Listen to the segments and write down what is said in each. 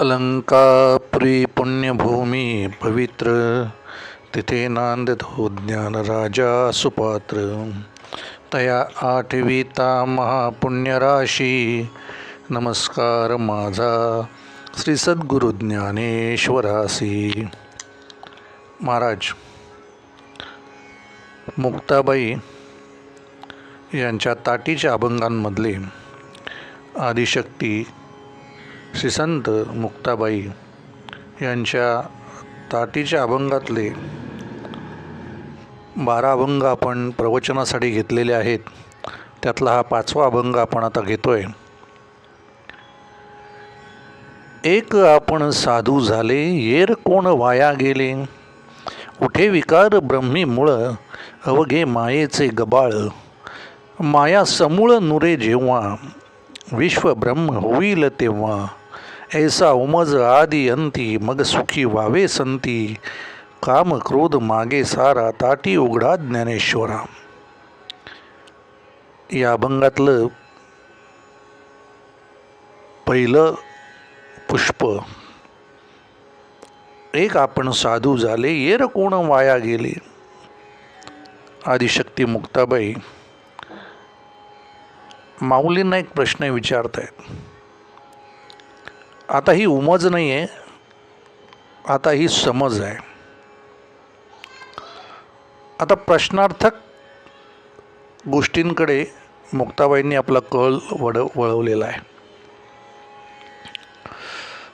अलंकापुरी पुण्यभूमी पवित्र तिथे नांदतो ज्ञानराजा सुपात्र। तया आठविता महापुण्यराशी। नमस्कार माझा श्री सद्गुरु ज्ञानेश्वरासी। महाराज मुक्ताबाई यांच्या ताटीच्या अभंगांमधले आदिशक्ती श्रीसंत मुक्ताबाई यांच्या ताटीच्या अभंगातले बारा अभंग आपण प्रवचनासाठी घेतलेले आहेत. त्यातला हा पाचवा अभंग आपण आता घेतोय. एक आपण साधू झाले येर कोण वाया गेले? उठे विकार ब्रह्मी मुळ अवघे मायेचे गबाळ. माया समूळ नुरे जेव्हा विश्व ब्रह्म होईल तेव्हा. ऐसा उमज आदी अंती मग सुखी व्हावे संती. काम क्रोध मागे सारा ताटी उघडा ज्ञानेश्वरा. या अभंगातलं पहिलं पुष्प. एक आपण साधू झाले येर कोण वाया गेले? आदिशक्ती मुक्ताबाई माऊलींना एक प्रश्न विचारत आहेत आता ही उमज नाही आहे आता ही समज आहे. आता प्रश्नार्थक गोष्टींकडे मुक्ताबाईंनी आपला कल वड वळवलेला आहे.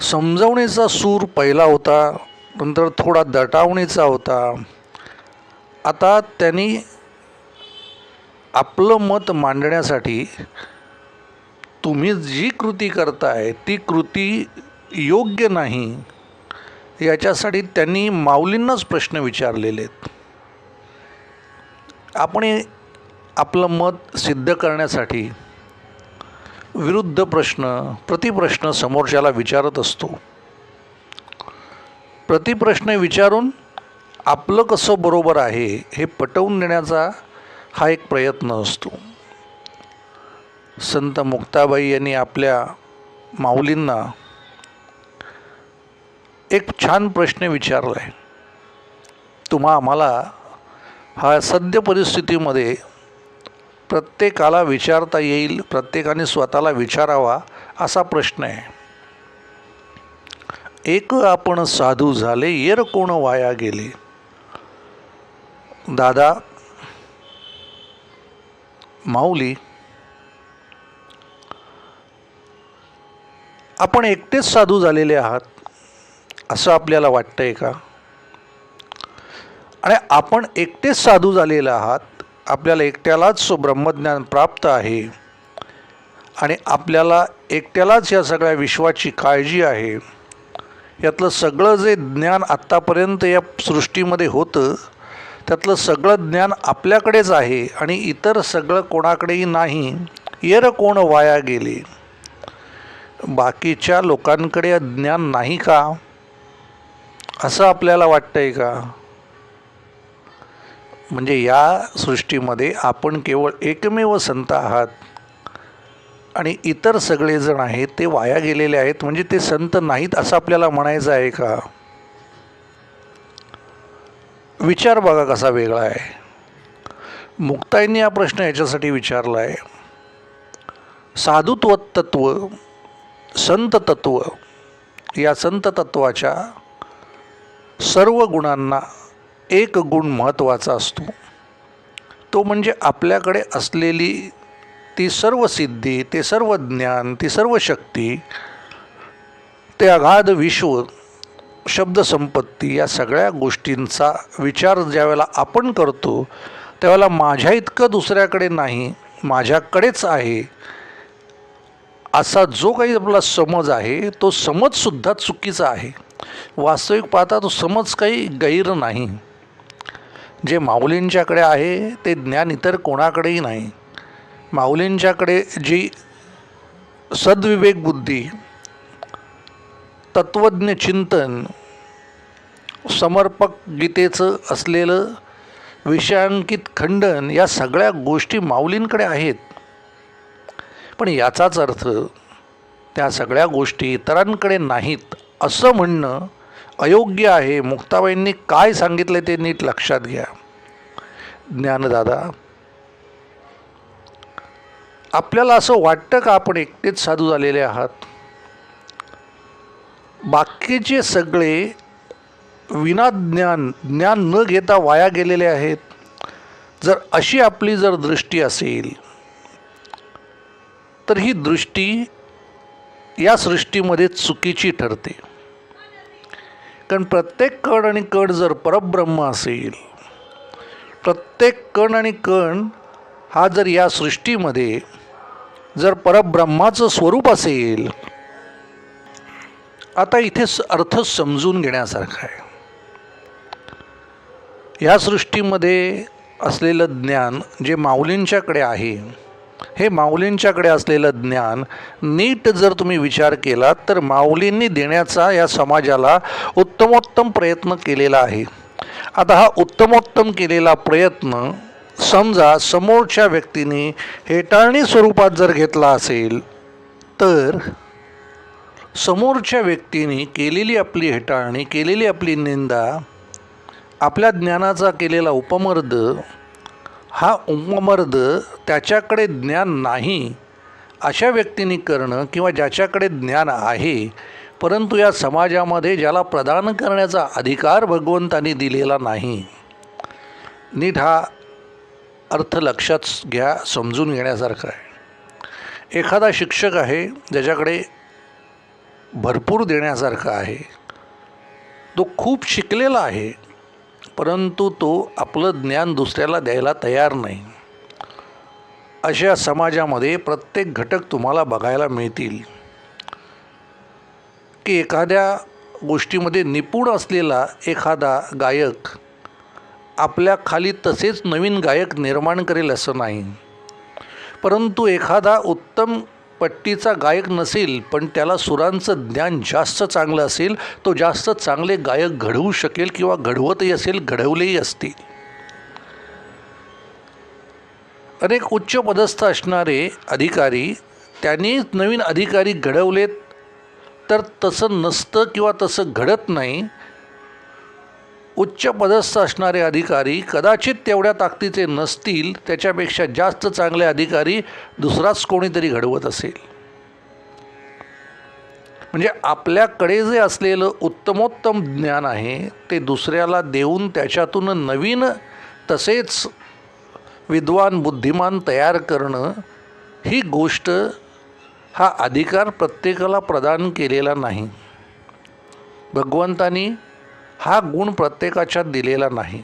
समजवण्याचा सूर पहिला होता नंतर थोडा दटावणीचा होता. आता त्यांनी आपलं मत मांडण्यासाठी तुम्ही जी कृती करताय ती कृती योग्य नाही याच्यासाठी त्यांनी माऊलींनाच प्रश्न विचारलेले आहेत. आपण आपलं मत सिद्ध करण्यासाठी विरुद्ध प्रश्न प्रतिप्रश्न समोरच्याला विचारत असतो. प्रतिप्रश्न विचारून आपलं कसं बरोबर आहे हे पटवून देण्याचा हा एक प्रयत्न असतो. संत मुक्ताबाई यांनी आपल्या माऊलींना एक छान प्रश्न विचारला आहे तुम्हा आम्हाला हा सद्य परिस्थितीमध्ये प्रत्येकाला विचारता येईल प्रत्येकाने स्वतःला विचारावा असा प्रश्न आहे. एक आपण साधू झाले येर कोण वाया गेले? दादा माऊली आपण एकटेच साधू झालेले आहात असं आपल्याला वाटतंय का? आणि आपण एकटेच साधू झालेले आहात आपल्याला एकट्यालाच ब्रह्मज्ञान प्राप्त आहे. आणि आपल्याला एकट्यालाच या सगळ्या विश्वाची काळजी आहे. यातलं सगळं जे ज्ञान आत्तापर्यंत या सृष्टीमध्ये होतं त्यातलं सगळं ज्ञान आपल्याकडेच आहे आणि इतर सगळं कोणाकडेही नाही. येर कोण वाया गेले? बाकीच्या लोकांकडे ज्ञान नाही का? असं आपल्याला वाटतंय का? म्हणजे या सृष्टीमध्ये आपण केवळ एकमेव संत आहात. आणि इतर सगळेजण आहेत ते वाया गेलेले आहेत म्हणजे ते संत नाहीत असं आपल्याला म्हणायचं आहे का? विचार बघा कसा वेगळा आहे. मुक्ताईंनी हा प्रश्न याच्यासाठी विचारला आहे साधुत्व तत्व संत तत्व या संत तत्वाच्या सर्व गुणांना एक गुण महत्त्वाचा असतो. तो म्हणजे आपल्याकडे असलेली ती सर्व सिद्धी ते सर्व ज्ञान ती सर्व शक्ती ते अगाध विश्व शब्दसंपत्ती या सगळ्या गोष्टींचा विचार ज्यावेळेला आपण करतो त्यावेळेला माझ्या इतकं दुसऱ्याकडे नाही माझ्याकडेच आहे. असा जो काही आपला समज आहे तो समजसुद्धा चुकीचा आहे. वास्तविक पाहता तो समज काही गैर नाही. जे माऊलींच्याकडे आहे ते ज्ञान इतर कोणाकडेही नाही. माऊलींच्याकडे जी सद्विवेक बुद्धी तत्त्वज्ञ चिंतन समर्पक गीतेचं असलेलं विषयांकित खंडन या सगळ्या गोष्टी माऊलींकडे आहेत. पण याचाच अर्थ त्या सगळ्या गोष्टी इतरांकडे नाहीत असं म्हणणं अयोग्य आहे. मुक्ताबाईंनी काय सांगितलं ते नीट लक्षात घ्या. ज्ञानदादा आपल्याला असं वाटतं का आपण एकटेच साधू झालेले आहात? बाकीचे सगळे विना ज्ञान ज्ञान न घेता वाया गेलेले आहेत. जर अशी आपली जर दृष्टी असेल तर ही दृष्टी या सृष्टीमध्ये चुकीची ठरते. कारण प्रत्येक कण आणि कण जर परब्रह्म असेल प्रत्येक कण आणि कण हा जर या सृष्टीमध्ये जर परब्रह्माचं स्वरूप असेल आता इथे अर्थ समजून घेण्यासारखा आहे. या सृष्टीमध्ये असलेलं ज्ञान जे माऊलींच्याकडे आहे हे माऊलींच्याकडे असलेलं ज्ञान नीट जर तुम्ही विचार केलात तर माऊलींनी देण्याचा या समाजाला उत्तमोत्तम प्रयत्न केलेला आहे. आता हा उत्तमोत्तम केलेला प्रयत्न समजा समोरच्या व्यक्तीने हेटाळणी स्वरूपात जर घेतला असेल तर समोरच्या व्यक्तीने केलेली आपली हेटाळणी केलेली आपली निंदा आपल्या ज्ञानाचा केलेला उपमर्द हा उपमर्द त्याच्याकडे ज्ञान नाही अशा व्यक्तीने करणं किंवा ज्याच्याकडे ज्ञान आहे परंतु या समाजामध्ये ज्याला प्रदान करण्याचा अधिकार भगवंतानी दिलेला नाही. नीट हा अर्थ लक्षात घ्या समजून घेण्यासारखा आहे. एखादा शिक्षक आहे ज्याच्याकडे भरपूर देण्यासारखा आहे. तो खूप शिकलेला आहे परंतु तो आपलं ज्ञान दुसऱ्याला द्यायला तयार नाही. अशा समाजामध्ये प्रत्येक घटक तुम्हाला बघायला मिळतील. की एखाद्या गोष्टीमध्ये निपुण असलेला एखादा गायक आपल्या खाली तसेच नवीन गायक निर्माण करेल असं नाही. परंतु एखादा उत्तम पट्टीचा गायक नसेल पण त्याला सुरांचं ज्ञान जास्त चांगलं असेल तो जास्त चांगले गायक घडवू शकेल किंवा घडवतही असेल घडवलेही असतील अनेक उच्च पदस्थ असणारे अधिकारी त्यांनी नवीन अधिकारी घडवलेत तर तसं नसतं किंवा तसं घडत नाही उच्च पदस्थ असणारे अधिकारी कदाचित तेवढ्या ताकदीचे नसतील त्याच्यापेक्षा जास्त चांगले अधिकारी दुसराच कोणीतरी घडवत असेल. म्हणजे आपल्याकडे जे असलेलं उत्तमोत्तम ज्ञान आहे ते दुसऱ्याला देऊन त्याच्यातून नवीन तसेच विद्वान बुद्धिमान तयार करणं ही गोष्ट हा अधिकार प्रत्येकाला प्रदान केलेला नाही. भगवंतानी हा गुण प्रत्येकाच्या दिलेला नाही.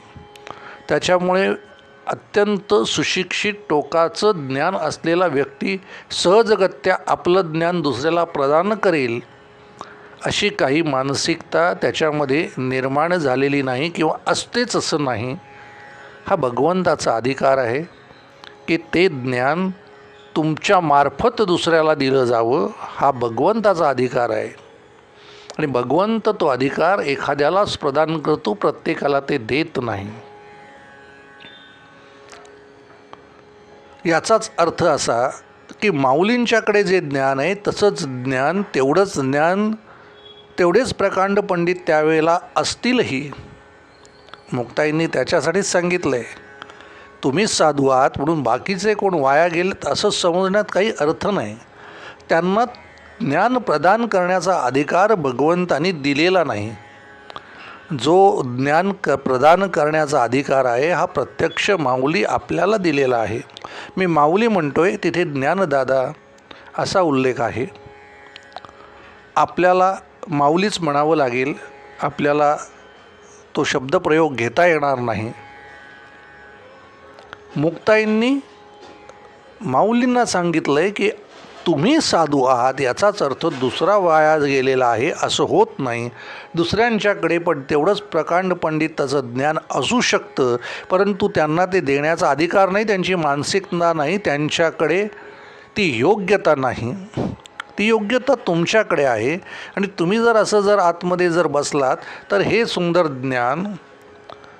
त्याच्यामुळे अत्यंत सुशिक्षित टोकाचं ज्ञान असलेला व्यक्ती सहजगत्या आपलं ज्ञान दुसऱ्याला प्रदान करेल अशी काही मानसिकता त्याच्यामध्ये निर्माण झालेली नाही किंवा असतेच असं नाही. हा भगवंताचा अधिकार आहे की ते ज्ञान तुमच्यामार्फत दुसऱ्याला दिलं जावं हा भगवंताचा अधिकार आहे. आणि भगवंत तो अधिकार एखाद्यालाच प्रदान करतो प्रत्येकाला ते देत नाही. याचाच अर्थ असा की माऊलींच्याकडे जे ज्ञान आहे तसंच ज्ञान तेवढंच ज्ञान तेवढेच प्रकांड पंडित त्यावेळेला असतीलही. मुक्ताईंनी त्याच्यासाठीच सांगितलं आहे तुम्हीच साधू आहात म्हणून बाकीचे कोण वाया गेलेत असं समजण्यात काही अर्थ नाही. त्यांना ज्ञान प्रदान करण्याचा अधिकार भगवंतानी दिलेला नाही. जो ज्ञान क प्रदान करण्याचा अधिकार आहे हा प्रत्यक्ष माऊली आपल्याला दिलेला आहे. मी माऊली म्हणतो आहे तिथे ज्ञानदादा असा उल्लेख आहे. आपल्याला माऊलीच म्हणावं लागेल आपल्याला तो शब्दप्रयोग घेता येणार नाही. मुक्ताईंनी माऊलींना सांगितलं आहे की तुम्ही साधू आहात याचाच अर्थ दुसरा वाया गेलेला आहे असं होत नाही. दुसऱ्यांच्याकडे पण तेवढंच प्रकांड पंडिताचं ज्ञान असू शकतं परंतु त्यांना ते देण्याचा अधिकार नाही त्यांची मानसिकता नाही त्यांच्याकडे ती योग्यता नाही. ती योग्यता तुमच्याकडे आहे आणि तुम्ही जर असं जर आतमध्ये जर बसलात तर हे सुंदर ज्ञान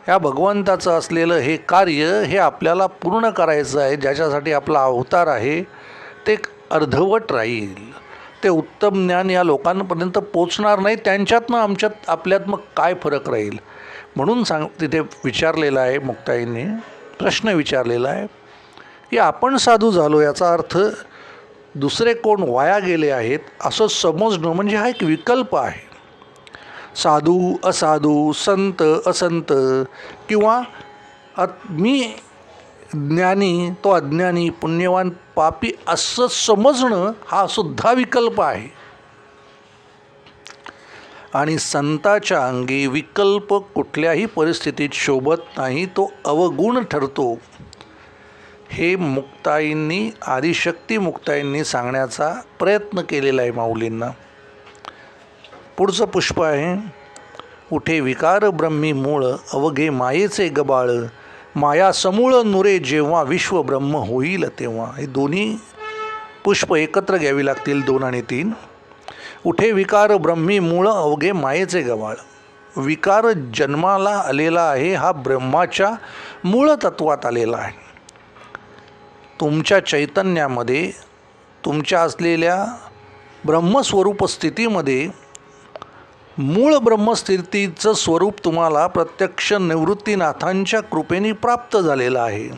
या भगवंताचं असलेलं हे कार्य हे आपल्याला पूर्ण करायचं आहे ज्याच्यासाठी आपला अवतार आहे ते अर्धवट राहील. ते उत्तम ज्ञान या लोकांपर्यंत पोचणार नाही त्यांच्यातनं आमच्यात आपल्यात मग काय फरक राहील? म्हणून सांग तिथे विचारलेलं आहे मुक्ताईंनी प्रश्न विचारलेला आहे. की आपण साधू झालो याचा अर्थ दुसरे कोण वाया गेले आहेत असं समजणं म्हणजे हा एक विकल्प आहे. साधू असाधू संत असंत किंवा मी ज्ञानी तो अज्ञानी पुण्यवान पापी असं समजणं हा सुद्धा विकल्प आहे. आणि संताच्या अंगी विकल्प कुठल्याही परिस्थितीत शोभत नाही तो अवगुण ठरतो. हे मुक्ताईंनी आदिशक्ती मुक्ताईंनी सांगण्याचा प्रयत्न केलेला आहे माऊलींना. पुढचं पुष्प आहे उठे विकार ब्रह्मी मूळ अवघे मायेचे गबाळ माया समूळ नुरे जेव्हा विश्व ब्रह्म होईल तेव्हा. हे दोन्ही पुष्प एकत्र घ्यावी लागतील दोन आणि तीन. उठे विकार ब्रह्मी मूळ अवघे मायेचे गवाळ. विकार जन्माला आलेला आहे हा ब्रह्माच्या मूळ तत्वात आलेला आहे. तुमच्या चैतन्यामध्ये तुमच्या असलेल्या ब्रह्मस्वरूप स्थितीमध्ये मूळ ब्रह्मस्थितीचं स्वरूप तुम्हाला प्रत्यक्ष निवृत्तीनाथांच्या कृपेने प्राप्त झालेलं आहे.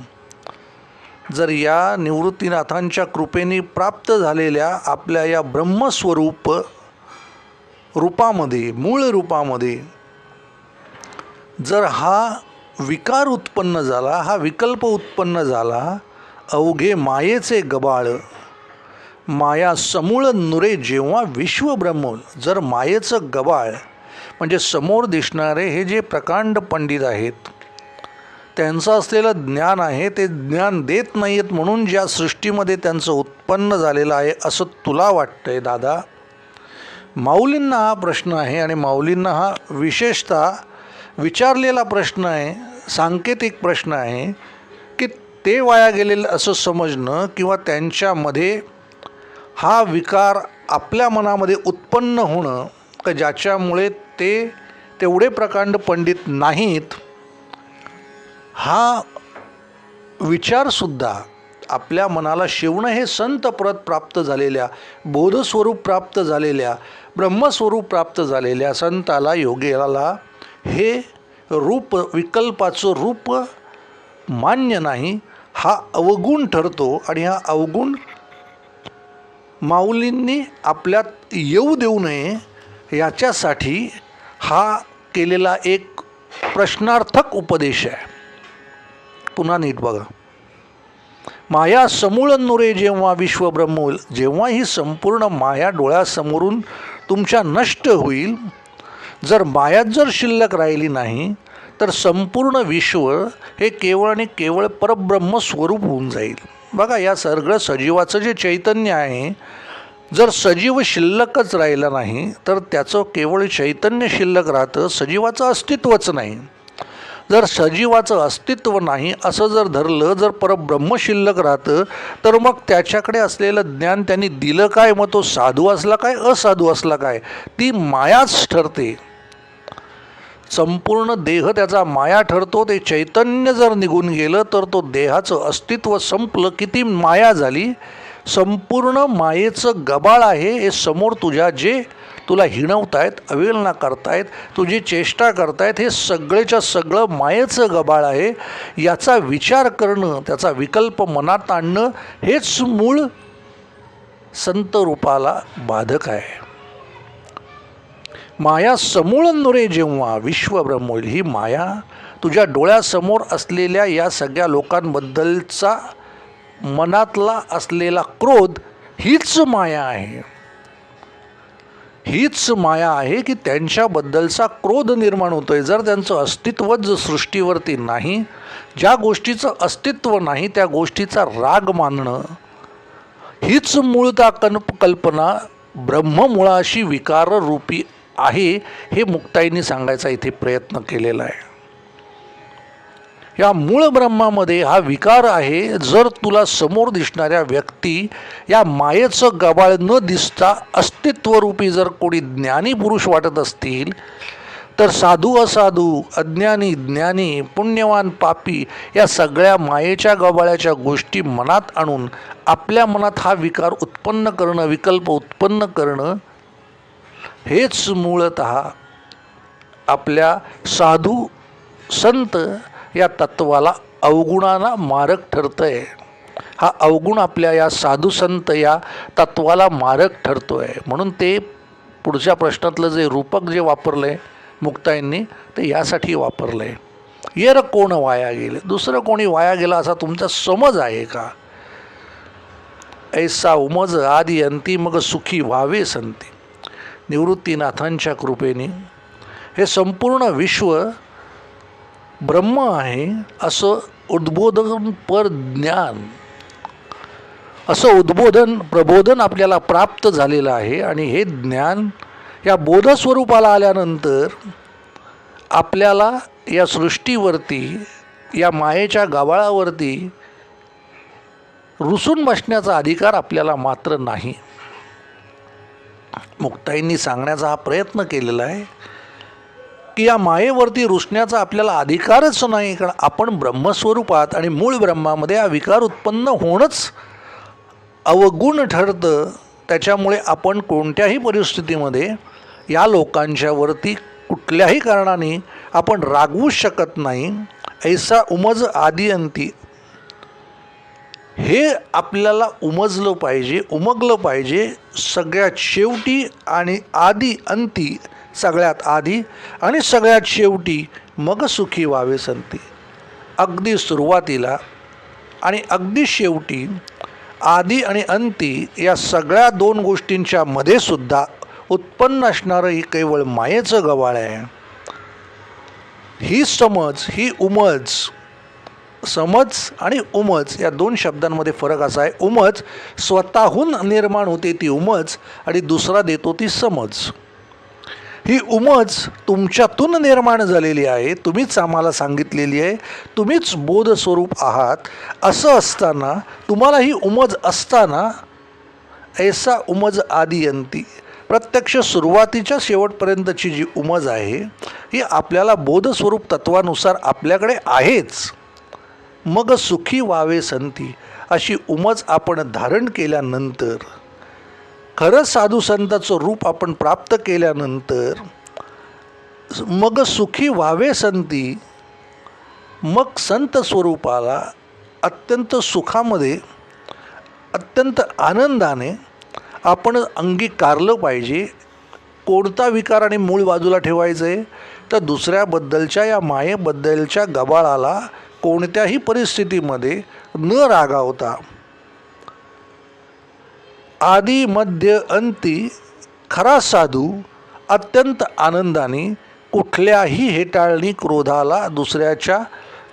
जर या निवृत्तीनाथांच्या कृपेने प्राप्त झालेल्या आपल्या या ब्रह्मस्वरूप रूपामध्ये मूळ रूपामध्ये जर हा विकार उत्पन्न झाला हा विकल्प उत्पन्न झाला अवघे मायेचे गबाळ माया समूळ नुरे जेव्हा विश्वब्रह्म जर मायेचं गबाळ म्हणजे समोर दिसणारे हे जे प्रकांड पंडित आहेत त्यांचं असलेलं ज्ञान आहे ते ज्ञान देत नाही आहेत म्हणून ज्या सृष्टीमध्ये त्यांचं उत्पन्न झालेलं आहे असं तुला वाटतंय दादा? माऊलींना हा प्रश्न आहे आणि माऊलींना हा विशेषतः विचारलेला प्रश्न आहे सांकेतिक प्रश्न आहे की ते वाया गेलेलं असं समजणं किंवा त्यांच्यामध्ये हा विकार आपल्या मनामध्ये उत्पन्न होणं का ज्याच्यामुळे ते तेवढे प्रकांड पंडित नाहीत हा विचारसुद्धा आपल्या मनाला शिवणं हे संत परत प्राप्त झालेल्या बोधस्वरूप प्राप्त झालेल्या ब्रह्मस्वरूप प्राप्त झालेल्या संताला योगेला हे रूप विकल्पाचं रूप मान्य नाही हा अवगुण ठरतो आणि हा अवगुण माऊलींनी आपल्यात येऊ देऊ नये याच्यासाठी हा केलेला एक प्रश्नार्थक उपदेश आहे. पुन्हा नीट बघा. माया समूळ नुरे जेव्हा विश्वब्रह्म जेव्हा ही संपूर्ण माया डोळ्यासमोरून तुमच्या नष्ट होईल. जर मायात जर शिल्लक राहिली नाही तर संपूर्ण विश्व हे केवळ आणि केवळ परब्रह्म स्वरूप होऊन जाईल. बघा या सगळं सजीवाचं जे चैतन्य आहे जर सजीव शिल्लकच राहिलं नाही तर त्याचं केवळ चैतन्य शिल्लक राहतं सजीवाचं अस्तित्वच नाही. जर सजीवाचं अस्तित्व नाही असं जर धरलं जर परब्रह्म शिल्लक राहतं तर मग त्याच्याकडे असलेलं ज्ञान त्यांनी दिलं काय? मग तो साधू असला काय असाधू असला काय? ती मायाच ठरते. संपूर्ण देह त्याचा माया ठरतो ते चैतन्य जर निघून गेलं तर तो देहाचं अस्तित्व संपलं. किती माया झाली? संपूर्ण मायेचं गबाळ आहे. हे समोर तुझ्या जे तुला हिणवतायत अवेलना करतायत तुझी चेष्टा करतायत हे सगळेच्या सगळं मायेचं गबाळ आहे. याचा विचार करणं त्याचा विकल्प मनात आणणं हेच मूळ संत रूपाला बाधक आहे. माया समूळ नुरे जेव्हा विश्वब्रह्म ही माया. तुझ्या डोळ्यासमोर असलेल्या या सगळ्या लोकांबद्दलचा मनातला असलेला क्रोध हीच माया आहे. हीच माया आहे की त्यांच्याबद्दलचा क्रोध निर्माण होतोय. जर त्यांचं अस्तित्वच सृष्टीवरती नाही ज्या गोष्टीचं अस्तित्व नाही त्या गोष्टीचा राग मानणं हीच मूळता कल्प कल्पना ब्रह्ममुळाशी विकाररूपी आहे हे मुक्ताईंनी सांगायचा इथे प्रयत्न केलेला आहे. या मूळ ब्रह्मामध्ये हा विकार आहे जर तुला समोर दिसणाऱ्या व्यक्ती या मायेचं गबाळ न दिसता अस्तित्वरूपी जर कोणी ज्ञानी पुरुष वाटत असतील तर साधू असाधू अज्ञानी ज्ञानी पुण्यवान पापी या सगळ्या मायेच्या गबाळ्याच्या गोष्टी मनात आणून आपल्या मनात हा विकार उत्पन्न करणं विकल्प उत्पन्न करणं हेच मूळत आपल्या साधू संत या तत्वाला अवगुणाला मारक ठरतं आहे हा अवगुण आपल्या या साधू संत या तत्वाला मारक ठरतो आहे म्हणून ते पुढच्या प्रश्नातलं जे रूपक जे वापरलं आहे मुक्ताईंनी ते यासाठी वापरलं आहे येर कोण वाया गेले? दुसरं कोणी वाया गेला असा तुमचा समज आहे का? ऐसा उमज आदी अंती मग सुखी व्हावे संती. निवृत्तीनाथांच्या कृपेने. हे संपूर्ण विश्व ब्रह्म आहे असं उद्बोधनपर ज्ञान. असं उद्बोधन प्रबोधन आपल्याला प्राप्त झालेलं आहे आणि हे ज्ञान या बोधस्वरूपाला आल्यानंतर आपल्याला या सृष्टीवरती या मायेच्या गावाळावरती रुसून बसण्याचा अधिकार आपल्याला मात्र नाही. मुक्ताईंनी सांगण्याचा हा प्रयत्न केलेला आहे की या मायेवरती रुसण्याचा आपल्याला अधिकारच नाही कारण आपण ब्रह्मस्वरूपात आणि मूळ ब्रह्मामध्ये हा विकार उत्पन्न होणंच अवगुण ठरतं. त्याच्यामुळे आपण कोणत्याही परिस्थितीमध्ये या लोकांच्यावरती कुठल्याही कारणाने आपण रागवूच शकत नाही. ऐसा उमज आदियंती हे आपल्याला उमजलं पाहिजे उमगलं पाहिजे. सगळ्यात शेवटी आणि आधी अंती सगळ्यात आधी आणि सगळ्यात शेवटी मग सुखी व्हावे संती. अगदी सुरुवातीला आणि अगदी शेवटी आधी आणि अंती या सगळ्या दोन गोष्टींच्या मध्ये सुद्धा उत्पन्न असणारं ही केवळ मायेचं गवाळ आहे. ही समज ही उमज समज आणि उमज या दोन शब्दांमध्ये फरक असा आहे. उमज स्वतःहून निर्माण होते ती उमज आणि दुसरा देतो ती समज. ही उमज तुमच्यातून निर्माण झालेली आहे तुम्हीच आम्हाला सांगितलेली आहे तुम्हीच बोधस्वरूप आहात. असं असताना तुम्हाला ही उमज असताना ऐसा उमज आदियंती. प्रत्यक्ष सुरुवातीच्या शेवटपर्यंतची जी उमज आहे ही आपल्याला बोधस्वरूप तत्वानुसार आपल्याकडे आहेच. मग सुखी व्हावे संती अशी उमज आपण धारण केल्यानंतर खरं साधू संताचं रूप आपण प्राप्त केल्यानंतर मग सुखी व्हावे संती मग संत स्वरूपाला अत्यंत सुखामध्ये अत्यंत आनंदाने आपण अंगीकारलं पाहिजे. कोणता विकार आणि मूळ बाजूला ठेवायचं आहे तर दुसऱ्याबद्दलच्या या मायेबद्दलच्या गबाळाला कोणत्याही परिस्थितीमध्ये न रागावता आदी मध्य अंती खरा साधू अत्यंत आनंदाने कुठल्याही हेटाळणी क्रोधाला दुसऱ्याच्या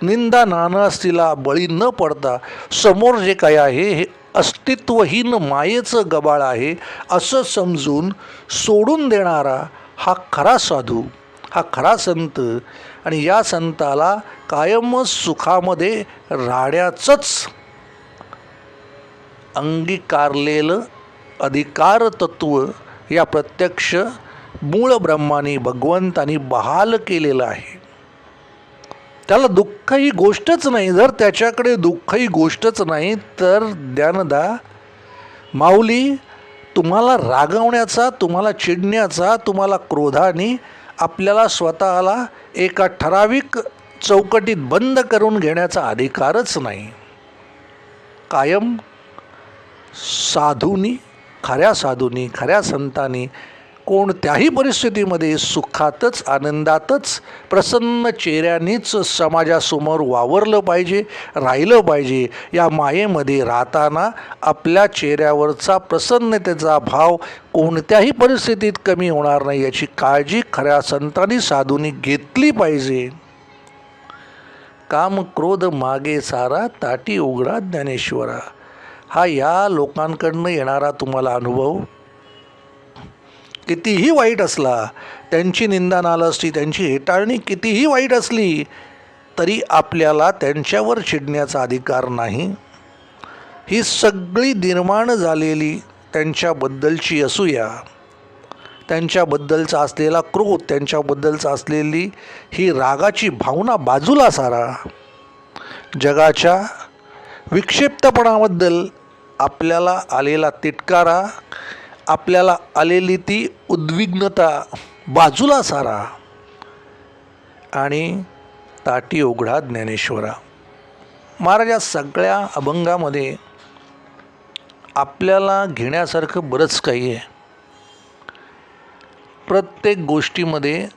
निंदा नानास्तीला बळी न पडता समोर जे काय आहे हे अस्तित्वहीन मायेचं गबाळ आहे असं समजून सोडून देणारा हा खरा साधू हा खरा संत आणि या संताला कायमच सुखामध्ये राहण्याचंच अंगीकारलेलं अधिकार तत्व या प्रत्यक्ष मूळ ब्रह्माने भगवंतानी बहाल केलेलं आहे. त्याला दुःख ही गोष्टच नाही. जर त्याच्याकडे दुःख ही गोष्टच नाही तर ज्ञानदा माऊली तुम्हाला रागवण्याचा तुम्हाला चिडण्याचा तुम्हाला क्रोधाने आपल्याला स्वतःला एका ठराविक चौकटीत बंद करून घेण्याचा अधिकारच नाही. कायम साधूनी खऱ्या साधूनी खऱ्या संतांनी कोणत्याही परिस्थितीमध्ये सुखातच आनंदातच प्रसन्न चेहऱ्यानेच समाजासमोर वावरलं पाहिजे राहिलं पाहिजे. या मायेमध्ये राहताना आपल्या चेहऱ्यावरचा प्रसन्नतेचा भाव कोणत्याही परिस्थितीत कमी होणार नाही. याची काळजी खऱ्या संतांनी साधूंनी घेतली पाहिजे. काम क्रोध मागे सारा ताटी उघडा ज्ञानेश्वरा. हा या लोकांकडनं येणारा तुम्हाला अनुभव. कितीही वाईट असला त्यांची निंदा असती त्यांची हेटाळणी कितीही वाईट असली तरी आपल्याला त्यांच्यावर चिडण्याचा अधिकार नाही. ही सगळी निर्माण झालेली त्यांच्याबद्दलची असूया. त्यांच्याबद्दलचा असलेला क्रोध त्यांच्याबद्दलचा असलेली ही रागाची भावना बाजूला सारा. जगाच्या विक्षिप्तपणाबद्दल आपल्याला आलेला तिटकारा आपल्याला आलेली ती उद्विग्नता बाजूला सारा. आणि ताटी उघडा ज्ञानेश्वरा. महाराज या सगळ्या अभंगामध्ये आपल्याला घेण्यासारखं बरंच काही आहे. प्रत्येक गोष्टीमध्ये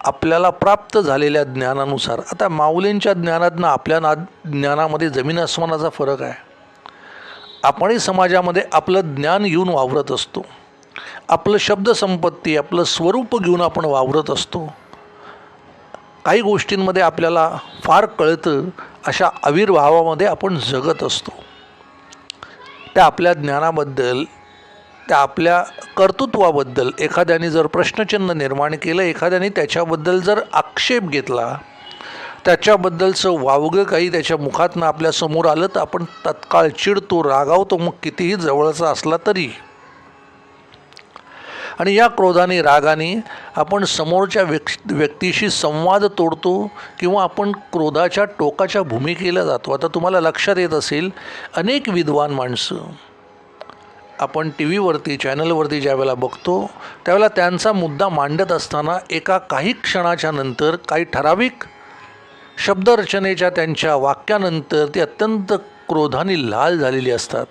आपल्याला प्राप्त झालेल्या ज्ञानानुसार. आता माऊलींच्या ज्ञानातनं आपल्या ना ज्ञानामध्ये जमीन अस्मानाचा फरक आहे. आपणही समाजामध्ये आपलं ज्ञान घेऊन वावरत असतो. आपलं शब्दसंपत्ती आपलं स्वरूप घेऊन आपण वावरत असतो. काही गोष्टींमध्ये आपल्याला फार कळतं अशा आविर्भावामध्ये आपण जगत असतो. त्या आपल्या ज्ञानाबद्दल त्या आपल्या कर्तृत्वाबद्दल एखाद्याने जर प्रश्नचिन्ह निर्माण केलं एखाद्याने त्याच्याबद्दल जर आक्षेप घेतला त्याच्याबद्दलचं वावगं काही त्याच्या मुखातनं आपल्यासमोर आलं तर आपण तत्काळ चिडतो रागावतो मग कितीही जवळचा असला तरी. आणि या क्रोधाने रागाने आपण समोरच्या व्यक् व्यक्तीशी संवाद तोडतो किंवा आपण क्रोधाच्या टोकाच्या भूमिकेला जातो. आता तुम्हाला लक्षात येत असेल अनेक विद्वान माणसं आपण टी व्हीवरती चॅनलवरती ज्यावेळेला बघतो त्यावेळेला त्यांचा मुद्दा मांडत असताना एका काही क्षणाच्या नंतर काही ठराविक शब्दरचनेच्या त्यांच्या वाक्यानंतर ती अत्यंत क्रोधाने लाल झालेली असतात.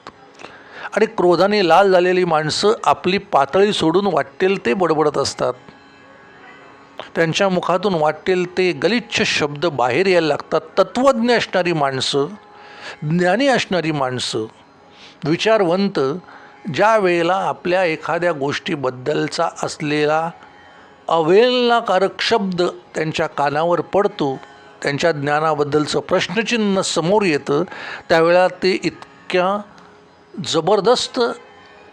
आणि क्रोधाने लाल झालेली माणसं आपली पातळी सोडून वाटेल ते बडबडत असतात. त्यांच्या मुखातून वाटेल ते गलिच्छ शब्द बाहेर यायला लागतात. तत्त्वज्ञ असणारी माणसं ज्ञानी असणारी माणसं विचारवंत ज्या वेळेला आपल्या एखाद्या गोष्टीबद्दलचा असलेला अवेलनाकारक शब्द त्यांच्या कानावर पडतो त्यांच्या ज्ञानाबद्दलचं प्रश्नचिन्ह समोर येतं त्यावेळेला ते इतक्या जबरदस्त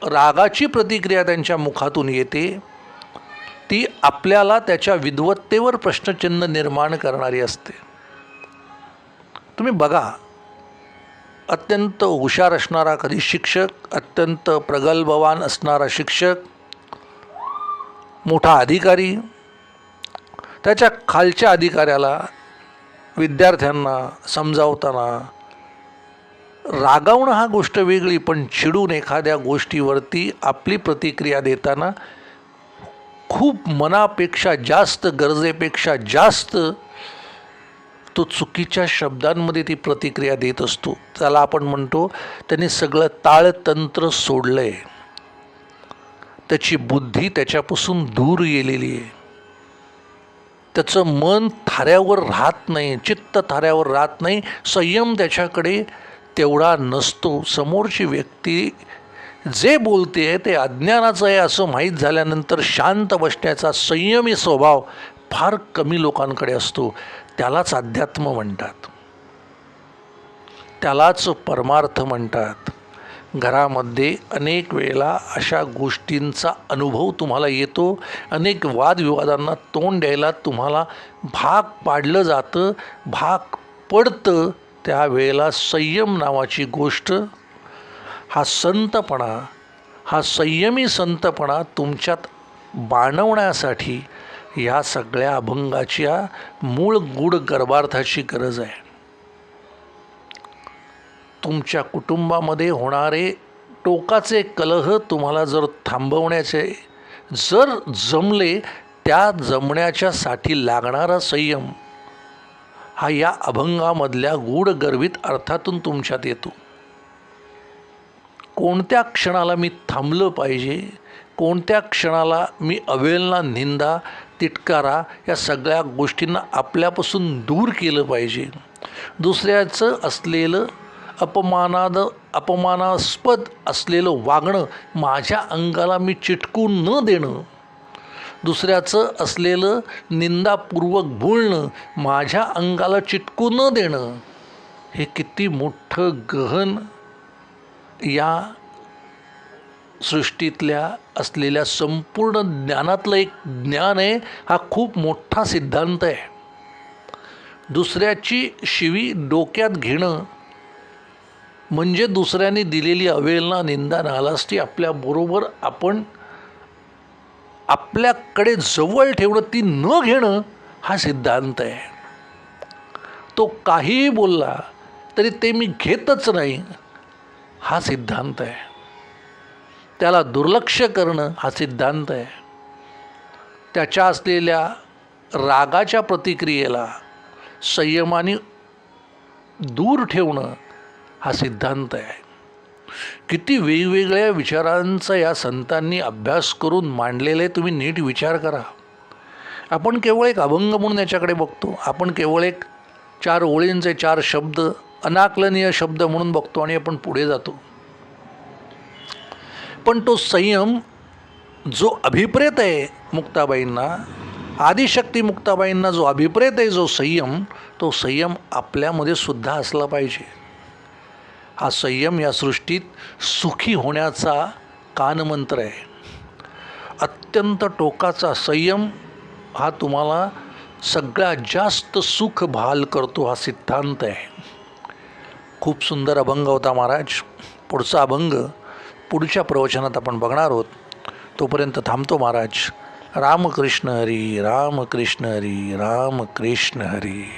रागाची प्रतिक्रिया त्यांच्या मुखातून येते. ती आपल्याला त्याच्या विद्वत्तेवर प्रश्नचिन्ह निर्माण करणारी असते. तुम्ही बघा अत्यंत हुशार असणारा कधी शिक्षक अत्यंत प्रगल्भवान असणारा शिक्षक मोठा अधिकारी त्याच्या खालच्या अधिकाऱ्याला विद्यार्थ्यांना समजावताना रागावणं हा गोष्ट वेगळी पण चिडून एखाद्या गोष्टीवरती आपली प्रतिक्रिया देताना खूप मनापेक्षा जास्त गरजेपेक्षा जास्त तो चुकीच्या शब्दांमध्ये ती प्रतिक्रिया देत असतो. त्याला आपण म्हणतो त्याने सगळं ताळतंत्र सोडलं आहे त्याची बुद्धी त्याच्यापासून दूर गेलेली आहे. त्याचं मन थाऱ्यावर राहत नाही चित्त थाऱ्यावर राहत नाही संयम त्याच्याकडे तेवढा नसतो. समोरची व्यक्ती जे बोलते आहे ते अज्ञानाचं आहे असं माहीत झाल्यानंतर शांत बसण्याचा संयमी स्वभाव फार कमी लोकांकडे असतो. त्यालाच अध्यात्म म्हणतात. त्यालाच परमार्थ म्हणतात. घरामध्ये अनेक वेळेला अशा गोष्टींचा अनुभव तुम्हाला येतो. अनेक वादविवादांना तोंड द्यायला तुम्हाला भाग पाडलं जातं भाग पडतं. त्यावेळेला संयम नावाची गोष्ट हा संतपणा हा संयमी संतपणा तुमच्यात बाणवण्यासाठी ह्या सगळ्या अभंगाच्या मूळ गूढ गर्भार्थाची गरज आहे. तुमच्या कुटुंबामध्ये होणारे टोकाचे कलह तुम्हाला जर थांबवण्याचे जर जमले त्या जमण्याच्यासाठी लागणारा संयम हा या अभंगामधल्या गूढ गर्भित अर्थातून तुमच्यात येतो. कोणत्या क्षणाला मी थांबलं पाहिजे कोणत्या क्षणाला मी अवेलना निंदा तिटकारा या सगळ्या गोष्टींना आपल्यापासून दूर केलं पाहिजे. दुसऱ्याचं असलेलं अपमानाद अपमानास्पद असलेलं वागणं माझ्या अंगाला मी चिटकून न देणं. दुसऱ्याचं असलेलं निंदापूर्वक बोलणं माझ्या अंगाला चिटकू न देणं. हे किती मोठं गहन या सृष्टीतल्या असलेल्या संपूर्ण ज्ञानातलं एक ज्ञान आहे हा खूप मोठा सिद्धांत आहे. दुसऱ्याची शिवी डोक्यात घेणं म्हणजे दुसऱ्याने दिलेली अवेलना निंदा नालाष्टी आपल्याबरोबर आपण आपल्याकडे जवळ ठेवणं ती न घेणं हा सिद्धांत आहे. तो काहीही बोलला तरी ते मी घेतच नाही हा सिद्धांत आहे. त्याला दुर्लक्ष करणं हा सिद्धांत आहे. त्याच्या असलेल्या रागाच्या प्रतिक्रियेला संयमाने दूर ठेवणं हा सिद्धांत आहे. किती वेगवेगळ्या विचारांचा या संतांनी अभ्यास करून मांडलेले तुम्ही नीट विचार करा. आपण केवळ एक अभंग म्हणून याच्याकडे बघतो. आपण केवळ एक चार ओळींचे चार शब्द अनाकलनीय शब्द म्हणून बघतो आणि आपण पुढे जातो. पण तो संयम जो अभिप्रेत आहे मुक्ताबाईंना आदिशक्ती मुक्ताबाईंना जो अभिप्रेत आहे जो संयम तो संयम आपल्यामध्ये सुद्धा असला पाहिजे. हा संयम या सृष्टीत सुखी होण्याचा कानमंत्र आहे. अत्यंत टोकाचा संयम हा तुम्हाला सगळ्यात जास्त सुख भाल करतो हा सिद्धांत आहे. खूप सुंदर अभंग होता महाराज. पुढचा अभंग पुढच्या प्रवचनात आपण बघणार आहोत. तोपर्यंत थांबतो महाराज. रामकृष्ण हरी रामकृष्ण हरी रामकृष्ण हरी.